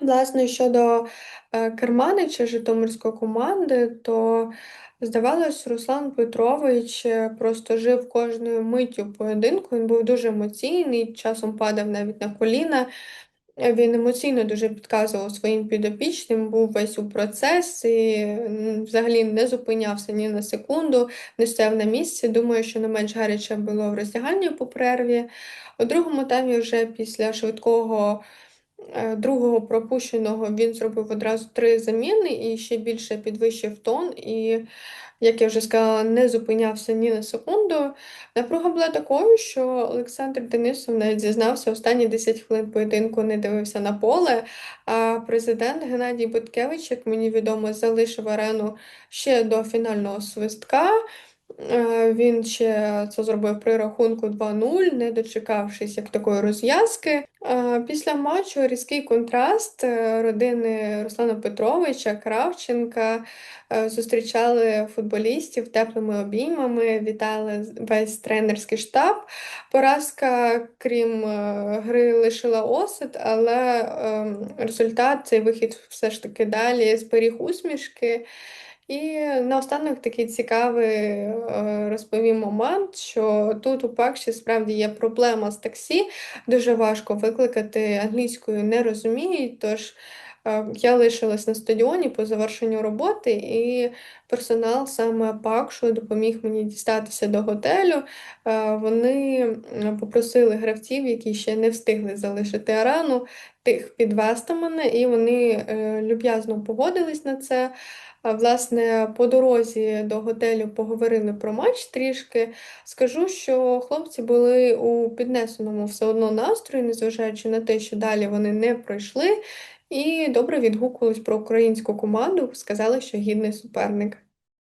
Власне, щодо, е, керманича житомирської команди, то, здавалось, Руслан Петрович, е, просто жив кожною миттю поєдинку. Він був дуже емоційний, часом падав навіть на коліна. Він емоційно дуже підказував своїм підопічним, був весь у процес і, взагалі не зупинявся ні на секунду, не стояв на місці. Думаю, що не менш гаряче було в роздягальні по перерві. У другому таймі вже після швидкого другого пропущеного він зробив одразу 3 заміни і ще більше підвищив тон. І, як я вже сказала, не зупинявся ні на секунду. Напруга була такою, що Олександр Денисов навіть зізнався, останні 10 хвилин поєдинку не дивився на поле. А президент Геннадій Буткевич, як мені відомо, залишив арену ще до фінального свистка. Е, він ще це зробив при рахунку 2-0, не дочекавшись як такої розв'язки. Е, після матчу різкий контраст е, родини Руслана Петровича, Кравченка зустрічали футболістів теплими обіймами, вітали весь тренерський штаб. Поразка, крім гри, лишила осад, але ем, результат цей вихід все ж таки далі зберіг усмішки. І наостанок такий цікавий е, розповім момент, що тут у Пакші справді є проблема з таксі, дуже важко викликати англійською не розуміють, тож я лишилась на стадіоні по завершенню роботи, і персонал саме Пакшу допоміг мені дістатися до готелю. Е, вони попросили гравців, які ще не встигли залишити арену, тих підвести мене, і вони люб'язно погодились на це. Власне, по дорозі до готелю поговорили про матч трішки. Скажу, що хлопці були у піднесеному все одно настрої, незважаючи на те, що далі вони не пройшли, і добре відгукувались про українську команду, сказали, що гідний суперник.